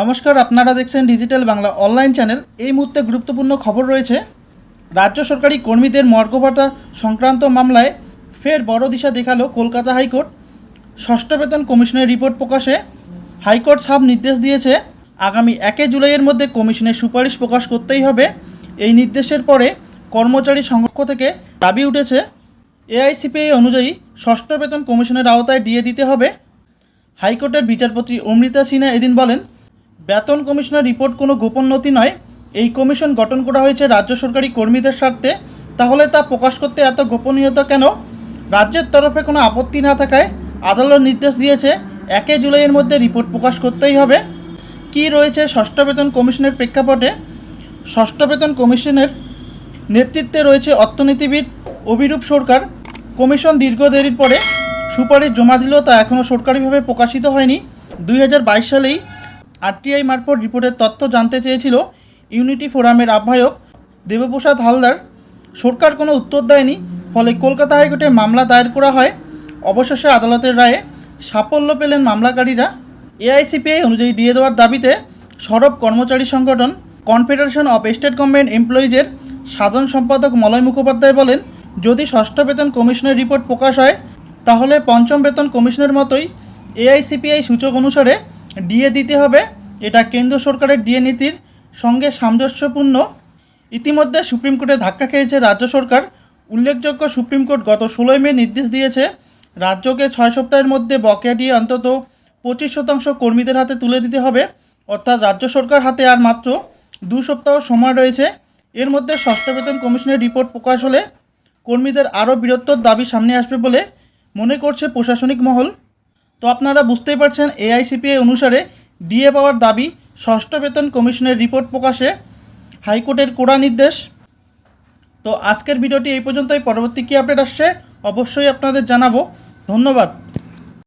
নমস্কার, আপনারা দেখছেন ডিজিটাল বাংলা অনলাইন চ্যানেল। এই মুহূর্তে গুরুত্বপূর্ণ খবর রয়েছে, রাজ্য সরকারি কর্মীদের মর্গভাতা সংক্রান্ত মামলায় ফের বড় দিশা দেখাল কলকাতা হাইকোর্ট। ষষ্ঠ বেতন কমিশনের রিপোর্ট প্রকাশে হাইকোর্ট সাব নির্দেশ দিয়েছে, আগামী একে জুলাইয়ের মধ্যে কমিশনের সুপারিশ প্রকাশ করতেই হবে। এই নির্দেশের পরে কর্মচারী সংরক্ষ থেকে দাবি উঠেছে, এআইসিপিআই অনুযায়ী ষষ্ঠ বেতন কমিশনের আওতায় দিয়ে দিতে হবে। হাইকোর্টের বিচারপতি অমৃতা সিনহা এদিন বলেন বেতন কমিশনের রিপোর্ট কোনো গোপন নথি নয়। এই কমিশন গঠন করা হয়েছে রাজ্য সরকারি কর্মীদের স্বার্থে। তাহলে তা প্রকাশ করতে এত গোপনীয়তা কেন? রাজ্যের তরফে কোনো আপত্তি না থাকায় আদালত নির্দেশ দিয়েছে, একে জুলাইয়ের মধ্যে রিপোর্ট প্রকাশ করতেই হবে। কি রয়েছে ষষ্ঠ বেতন কমিশনের প্রেক্ষাপটে? ষষ্ঠ বেতন কমিশনের নেতৃত্বে রয়েছে অর্থনীতিবিদ অভিরূপ সরকার। কমিশন দীর্ঘ দেরির পরে সুপারিশ জমা দিলেও তা এখনও সরকারিভাবে প্রকাশিত হয়নি। দুই হাজার বাইশ সালেই আরটিআই মারফত রিপোর্টের তথ্য জানতে চেয়েছিল ইউনিটি ফোরামের আহ্বায়ক দেবপ্রসাদ হালদার। সরকার কোনো উত্তর দেয়নি, ফলে কলকাতা হাইকোর্টে মামলা দায়ের করা হয়। অবশেষে আদালতের রায়ে সাফল্য পেলেন মামলাকারীরা। এআইসিপিআই অনুযায়ী দিয়ে দেওয়ার দাবিতে সরব কর্মচারী সংগঠন কনফেডারেশন অফ স্টেট গভর্নমেন্ট এমপ্লয়িজের সাধারণ সম্পাদক মলয় মুখোপাধ্যায় বলেন, যদি ষষ্ঠ বেতন কমিশনের রিপোর্ট প্রকাশ হয়, তাহলে পঞ্চম বেতন কমিশনের মতোই এআইসিপিআই সূচক অনুসারে ডিএ দিতে হবে। এটা কেন্দ্র সরকারের ডিএ নীতির সঙ্গে সামঞ্জস্যপূর্ণ। ইতিমধ্যে সুপ্রিম কোর্টে ধাক্কা খেয়েছে রাজ্য সরকার। উল্লেখযোগ্য সুপ্রিম কোর্ট গত ষোলোই মে নির্দেশ দিয়েছে, রাজ্যকে ছয় সপ্তাহের মধ্যে বকেয়া দিয়ে অন্তত পঁচিশ শতাংশ কর্মীদের হাতে তুলে দিতে হবে। অর্থাৎ রাজ্য সরকার হাতে আর মাত্র দু সপ্তাহ সময় রয়েছে। এর মধ্যে ষষ্ঠ বেতন কমিশনের রিপোর্ট প্রকাশ হলে কর্মীদের আরও বৃহত্তর দাবি সামনে আসবে বলে মনে করছে প্রশাসনিক মহল। তো আপনারা বুঝতেই পারছেন এআইসিপিআই অনুসারে ডিএ পাওয়ার দাবি ষষ্ঠ বেতন কমিশনের রিপোর্ট প্রকাশে হাইকোর্টের কড়া নির্দেশ। তো আজকের ভিডিওটি এই পর্যন্তই, পরবর্তী কী আপডেট আসছে অবশ্যই আপনাদের জানাব। ধন্যবাদ।